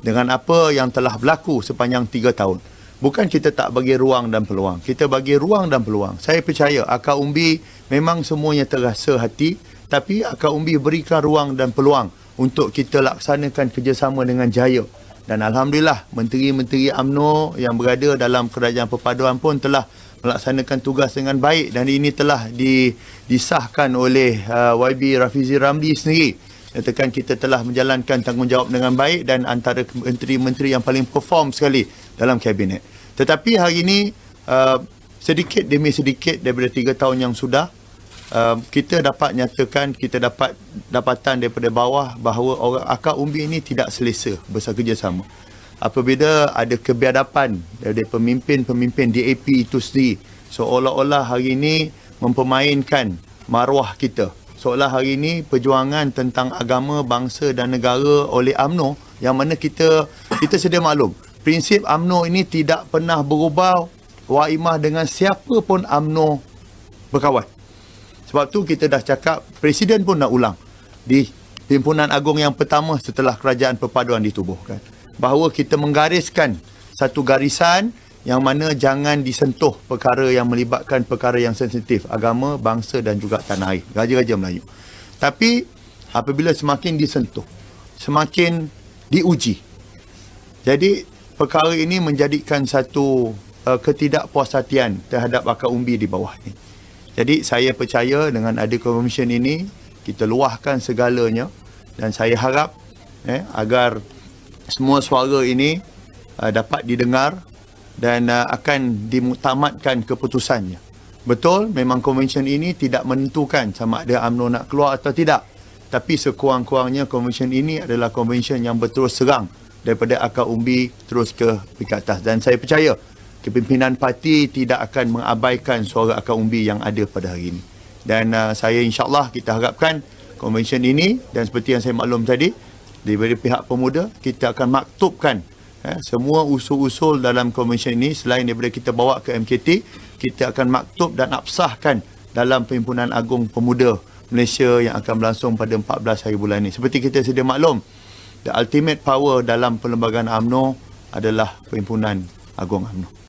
dengan apa yang telah berlaku sepanjang tiga tahun. Bukan kita tak bagi ruang dan peluang. Kita bagi ruang dan peluang. Saya percaya akar umbi memang semuanya terasa hati tapi akar umbi berikan ruang dan peluang untuk kita laksanakan kerjasama dengan jaya. Dan Alhamdulillah menteri-menteri AMNO yang berada dalam kerajaan perpaduan pun telah melaksanakan tugas dengan baik dan ini telah di, disahkan oleh uh, YB Rafizi Ramli sendiri nyatakan kita telah menjalankan tanggungjawab dengan baik dan antara menteri-menteri yang paling perform sekali dalam kabinet. Tetapi hari ini uh, sedikit demi sedikit daripada tiga tahun yang sudah uh, kita dapat nyatakan kita dapat dapatan daripada bawah bahawa orang akar umbi ini tidak selesa bersama Apabila ada kebiadapan dari pemimpin-pemimpin DAP itu sendiri seolah-olah hari ini mempermainkan maruah kita seolah hari ini perjuangan tentang agama, bangsa dan negara oleh AMNO yang mana kita kita sedia maklum prinsip AMNO ini tidak pernah berubah waimah dengan siapa pun AMNO berkawan. Sebab tu kita dah cakap presiden pun nak ulang di pimpinan agung yang pertama setelah kerajaan perpaduan ditubuhkan bahawa kita menggariskan satu garisan yang mana jangan disentuh perkara yang melibatkan perkara yang sensitif agama, bangsa dan juga tanah air, raja-raja Melayu. Tapi apabila semakin disentuh, semakin diuji. Jadi perkara ini menjadikan satu uh, ketidakpuasatian terhadap akar umbi di bawah ini. Jadi saya percaya dengan ada komisen ini kita luahkan segalanya dan saya harap eh, agar semua suara ini uh, dapat didengar dan uh, akan dimutamatkan keputusannya. Betul, memang konvensyen ini tidak menentukan sama ada UMNO nak keluar atau tidak. Tapi sekurang-kurangnya konvensyen ini adalah konvensyen yang berterus serang daripada akar umbi terus ke peringkat atas. Dan saya percaya kepimpinan parti tidak akan mengabaikan suara akar umbi yang ada pada hari ini. Dan uh, saya insyaAllah kita harapkan konvensyen ini dan seperti yang saya maklum tadi, daripada pihak pemuda, kita akan maktubkan Eh, semua usul-usul dalam komisen ini selain daripada kita bawa ke MKT, kita akan maktub dan absahkan dalam Perhimpunan Agung Pemuda Malaysia yang akan berlangsung pada 14 hari bulan ini. Seperti kita sedia maklum, the ultimate power dalam perlembagaan AMNO adalah Perhimpunan Agung AMNO.